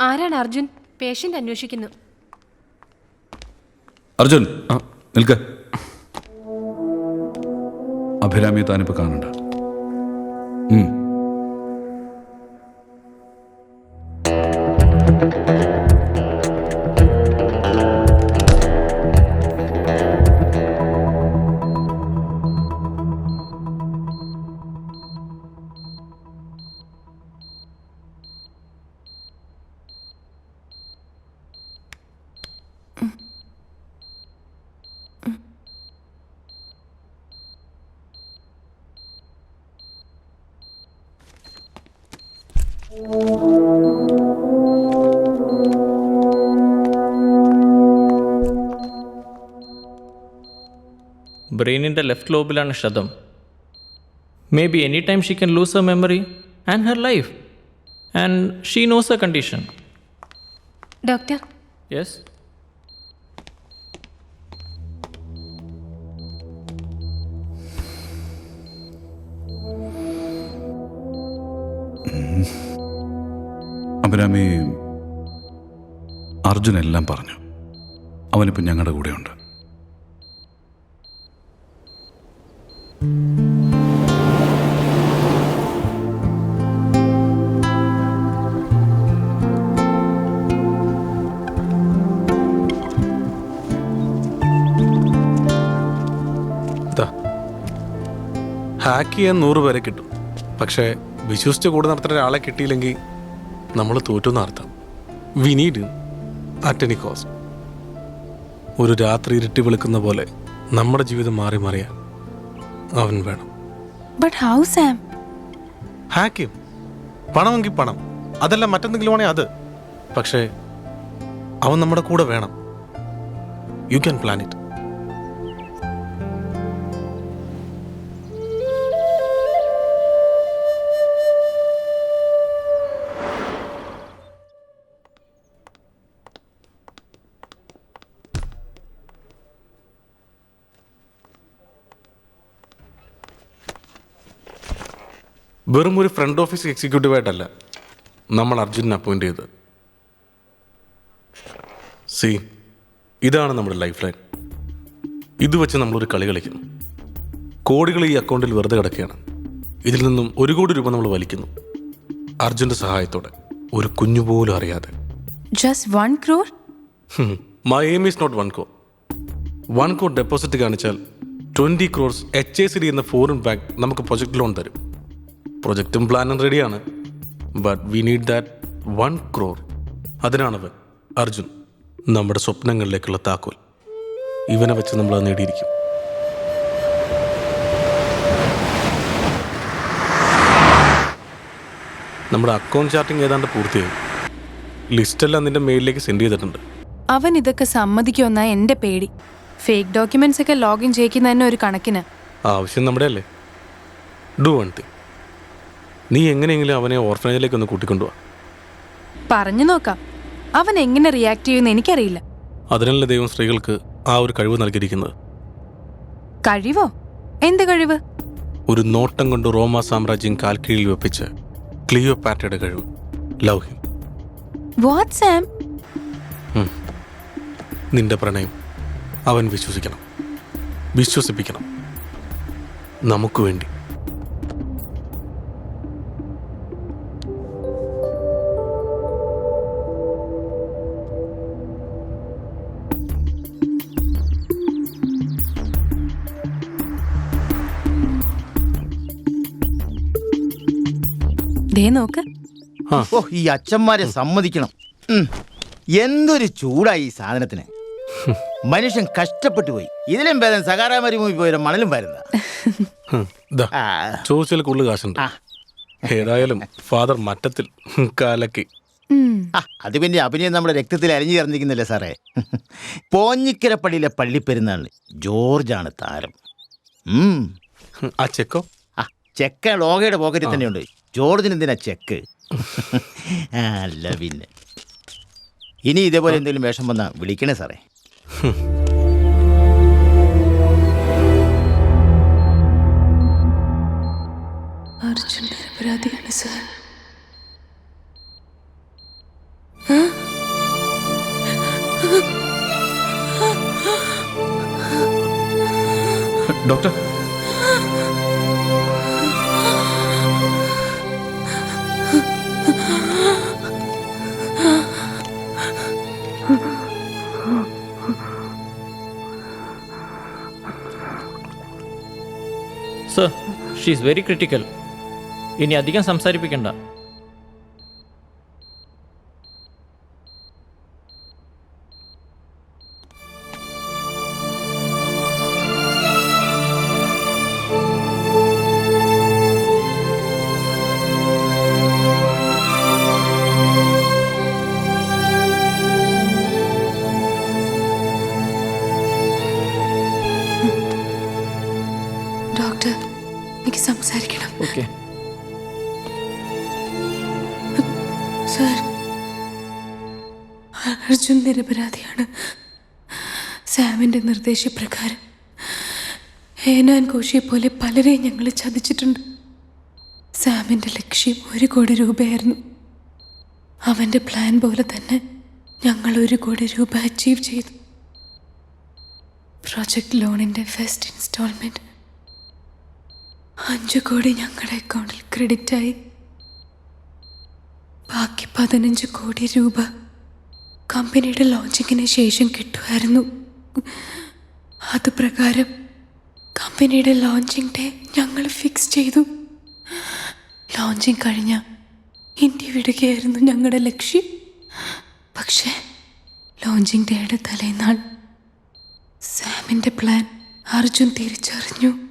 ആരാണ് അർജുൻ? പേഷ്യന്റ് അന്വേഷിക്കുന്നു. അർജുൻ നിൽക്ക്. അഭിരാമിയെ താനിപ്പോ കാണണ്ട. ബ്രെയിനിന്റെ ലെഫ്റ്റ് ലോബിലാണ് ക്ഷതം maybe any time she can lose a memory and her life and she knows a condition doctor yes Abhirami Arjun എല്ലാം പറഞ്ഞു. അവനിപ്പോൾ ഞങ്ങളുടെ കൂടെയുണ്ട്. ഹാക്ക് ചെയ്യാൻ നൂറ് പേരെ കിട്ടും. പക്ഷേ വിശ്വസിച്ച് കൂടെ നടത്തുന്ന ഒരാളെ കിട്ടിയില്ലെങ്കിൽ നമ്മൾ തോറ്റു അർത്ഥം. We need at any cost ഒരു രാത്രി ഇരുട്ടി വിളിക്കുന്ന പോലെ നമ്മുടെ ജീവിതം മാറി മറിയാൻ അവൻ വേണം. ബട്ട് ഹൗ സാം ഹാക്കിം പണമെങ്കിൽ പണം. അതല്ല മറ്റെന്തെങ്കിലും ആണെങ്കിൽ അത്. പക്ഷേ അവൻ നമ്മുടെ കൂടെ വേണം. യു ക്യാൻ പ്ലാൻ ഇറ്റ് വെറും ഒരു ഫ്രണ്ട് ഓഫീസ് എക്സിക്യൂട്ടീവായിട്ടല്ല നമ്മൾ അർജുനെ അപ്പോയിന്റ് ചെയ്ത്. സി ഇതാണ് നമ്മുടെ ലൈഫ് ലൈൻ ഇത് വെച്ച് നമ്മളൊരു കളി കളിക്കുന്നു. കോടികൾ ഈ അക്കൗണ്ടിൽ വെറുതെ കിടക്കുകയാണ്. ഇതിൽ നിന്നും ഒരു കോടി രൂപ നമ്മൾ വലിക്കുന്നു. അർജുന്റെ സഹായത്തോടെ. ഒരു കുഞ്ഞു പോലും അറിയാതെ. Just one crore my aim is not one co one കോ ഡെപ്പോസിറ്റ് കാണിച്ചാൽ twenty crores H A C D എന്ന ഫോറിൻ ബാങ്ക് നമുക്ക് പ്രൊജക്ട് ലോൺ തരും. പ്രൊജക്റ്റും പ്ലാനും റെഡിയാണ്. But we need that one crore അതിനാണവൻ Arjun നമ്മുടെ സ്വപ്നങ്ങളിലേക്കുള്ള താക്കോൽ. ഇവനെ വെച്ച് നമ്മൾ അത് നേടിയിരിക്കും. നമ്മുടെ അക്കൗണ്ട് ചാർട്ടിങ് ഏതാണ്ട് പൂർത്തിയായി. ലിസ്റ്റെല്ലാം നിന്റെ മെയിലിലേക്ക് സെൻഡ് ചെയ്തിട്ടുണ്ട്. അവൻ ഇതൊക്കെ സമ്മതിക്കുമെന്നാ എന്റെ പേടി. ഫേക്ക് ഡോക്യുമെന്റ്സ് ഒക്കെ ലോഗിൻ ചെയ്യിക്കുന്നതന്നെ ഒരു കണക്കിന്. ആവശ്യം നമ്മുടെ അല്ലേ ഡു വൺ തിങ് നീ എങ്ങനെയെങ്കിലും അവനെ ഓർഫനേജിലേക്ക് ഒന്ന് കൂട്ടിക്കൊണ്ടുപോവാ പറഞ്ഞു നോക്കാം. അവൻ എങ്ങനെ റിയാക്ട് ചെയ്യുമെന്ന് എനിക്കറിയില്ല. അതിനല്ല ദൈവം സ്ത്രീകൾക്ക് ആ ഒരു കഴിവ് നൽകിയിരിക്കുന്നത്? കഴിവോ? എന്ത് കഴിവ്? ഒരു നോട്ടം കൊണ്ട് റോമ സാമ്രാജ്യം കാൽക്കീഴിൽ വെപ്പിച്ച് ക്ലിയോ പാറ്റയുടെ കഴിവ്. Love him. വാട്ട് സാം നിന്റെ പ്രണയം അവൻ വിശ്വസിക്കണം. വിശ്വസിപ്പിക്കണം. നമുക്ക് വേണ്ടി. ദേ നോക്ക്. ഓ ഈ അച്ഛന്മാരെ സമ്മതിക്കണം. ഉം. എന്തൊരു ചൂടായി ഈ സാധനത്തിന്. മനുഷ്യൻ കഷ്ടപ്പെട്ടു പോയി. ഇതിലും ഭേദം സകാരാമരി മൂവി പോയ മണലും വരുന്ന ദാ, ചോദിച്ചാൽ കൂടുതൽ കാശുണ്ട്. ഏതായാലും ഫാദർ മറ്റത്തിൽ കാലക്കി. ഉം. അത് പിന്നെ അഭിനയം നമ്മുടെ രക്തത്തിൽ അലിഞ്ഞു ചേർന്നിരിക്കുന്നില്ലേ സാറേ? പോഞ്ഞിക്കരപ്പള്ളിയിലെ പള്ളിപ്പെരുന്നാളിന് ജോർജാണ് താരം. ഉം. ആ ചെക്കോ? ആ ചെക്ക ലോകയുടെ പോക്കറ്റിൽ തന്നെയുണ്ട്. ജോർജിന് എന്തിനാ ചെക്ക്? ആ, അല്ല പിന്നെ. ഇനി ഇതേപോലെ എന്തെങ്കിലും വേഷം വന്നാൽ വിളിക്കണേ സാറേ. Doctor sir. She's very critical ഇനി അധികം സംസാരിപ്പിക്കണ്ട. എനിക്ക് സംസാരിക്കണം. ഓക്കെ. സർ അർജുൻ നിരപരാധിയാണ്. സാമിന്റെ നിർദ്ദേശപ്രകാരം ഹേനാൻ കോശിയെ പോലെ പലരെയും ഞങ്ങൾ ചതിച്ചിട്ടുണ്ട്. സാമിന്റെ ലക്ഷ്യം ഒരു കോടി രൂപയായിരുന്നു. അവന്റെ പ്ലാൻ പോലെ തന്നെ ഞങ്ങൾ ഒരു കോടി രൂപ അച്ചീവ് ചെയ്തു. പ്രോജക്റ്റ് ലോണിന്റെ ഫസ്റ്റ് ഇൻസ്റ്റാൾമെന്റ് അഞ്ചു കോടി ഞങ്ങളുടെ അക്കൗണ്ടിൽ ക്രെഡിറ്റായി. ബാക്കി പതിനഞ്ച് കോടി രൂപ കമ്പനിയുടെ ലോഞ്ചിങ്ങിന് ശേഷം കിട്ടുമായിരുന്നു. അത് പ്രകാരം കമ്പനിയുടെ ലോഞ്ചിങ് ഡേ ഞങ്ങൾ ഫിക്സ് ചെയ്തു. ലോഞ്ചിങ് കഴിഞ്ഞ ഇന്ത്യ വിടുകയായിരുന്നു ഞങ്ങളുടെ ലക്ഷ്യം. പക്ഷേ ലോഞ്ചിങ് ഡേയുടെ തലേന്നാൾ സാമിന്റെ പ്ലാൻ അർജുൻ തിരിച്ചറിഞ്ഞു.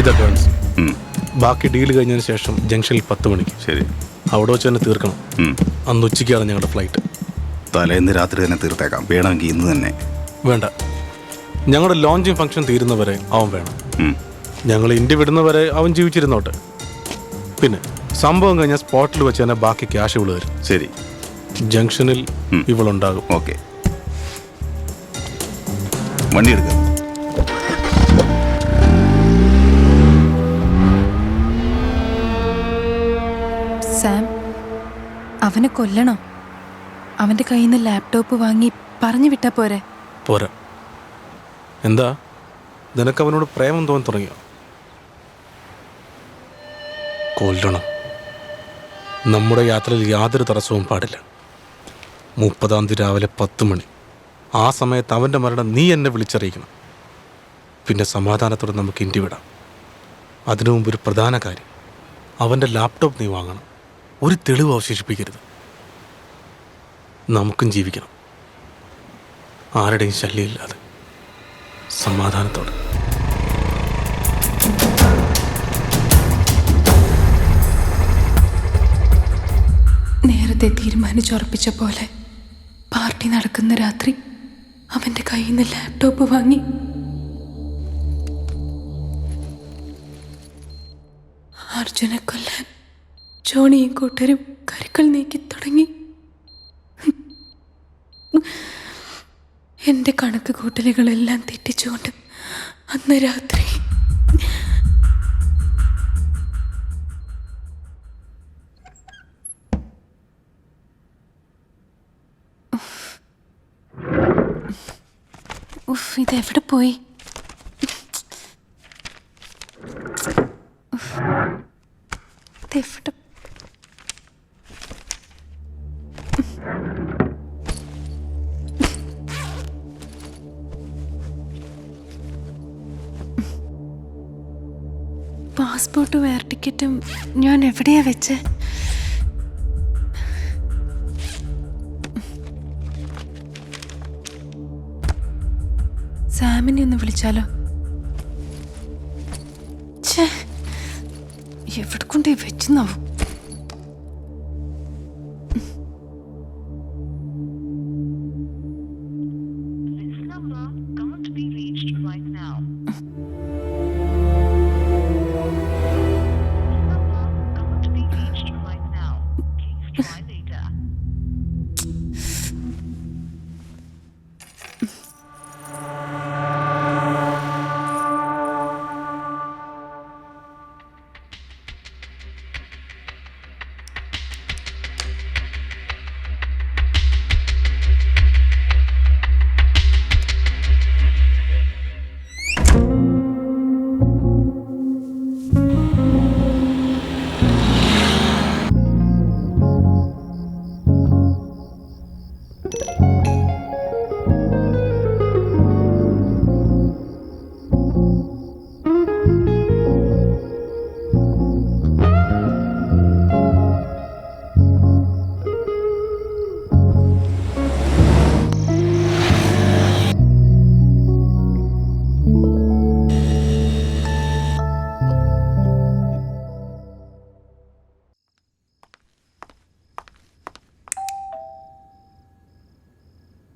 ഇത് അഡ്വാൻസ് ബാക്കി ഡീൽ കഴിഞ്ഞതിന് ശേഷം ജംഗ്ഷനിൽ പത്ത് മണിക്ക്. ശരി. അവിടെ വെച്ച് തന്നെ തീർക്കണം. ഉം. അന്ന് ഉച്ചയ്ക്കാണ് ഞങ്ങളുടെ ഫ്ലൈറ്റ് തലേന്ന് രാത്രി തന്നെ തീർത്തേക്കാം. വേണമെങ്കിൽ ഇന്ന് തന്നെ. വേണ്ട. ഞങ്ങളുടെ ലോഞ്ചിങ് ഫംഗ്ഷൻ തീരുന്നവരെ അവൻ വേണം. ഉം. ഞങ്ങൾ ഇന്ത്യ വിടുന്നവരെ അവൻ ജീവിച്ചിരുന്നോട്ടെ. പിന്നെ സംഭവം കഴിഞ്ഞാൽ സ്പോട്ടിൽ വെച്ച് തന്നെ ബാക്കി ക്യാഷ് ഇവൾ തരും. ശരി. ജംഗ്ഷനിൽ ഇവളുണ്ടാകും. ഓക്കെ വണ്ടി എടുക്കുക അവനെ കൊല്ലണോ? അവന്റെ കയ്യിൽ നിന്ന് ലാപ്ടോപ്പ് വാങ്ങി പറഞ്ഞു വിട്ടാ പോരെ. പോരാ. എന്താ? നിനക്ക് അവനോട് പ്രേമം തോന്നി തുടങ്ങിയോ? കൊല്ലണം. നമ്മുടെ യാത്രയിൽ യാതൊരു തടസ്സവും പാടില്ല. മുപ്പതാം തീയതി രാവിലെ പത്ത് മണി. ആ സമയത്ത് അവന്റെ മരണം നീ എന്നെ വിളിച്ചറിയിക്കണം. പിന്നെ സമാധാനത്തോടെ നമുക്ക് ഇന്ത്യ വിടാം. അതിനു മുമ്പ് ഒരു പ്രധാന കാര്യം. അവന്റെ ലാപ്ടോപ്പ് നീ വാങ്ങണം. ഒരു തെളിവ് അവശേഷിപ്പിക്കരുത്. നമുക്കും ജീവിക്കണം. ആരുടെയും ശല്യമില്ലാതെ. സമാധാനത്തോടെ. നേരത്തെ തീരുമാനിച്ചുറപ്പിച്ച പോലെ പാർട്ടി നടക്കുന്ന രാത്രി അവന്റെ കയ്യിൽ നിന്ന് ലാപ്ടോപ്പ് വാങ്ങി. അർജുനെ കൊല്ലാൻ ജോണിയും കൂട്ടരും കരുക്കൾ നീക്കി തുടങ്ങി. എന്റെ കണക്ക് കൂട്ടലുകളെല്ലാം തെറ്റിച്ചുകൊണ്ട് അന്ന് രാത്രി ഉഫ് ഇതെവിടെ പോയി? പാസ്പോർട്ടും എയർ ടിക്കറ്റും ഞാൻ എവിടെയാ വെച്ച്? സാമിനെ ഒന്ന് വിളിച്ചാലോ? എവിടെ കൊണ്ടേ വെച്ചെന്നാവും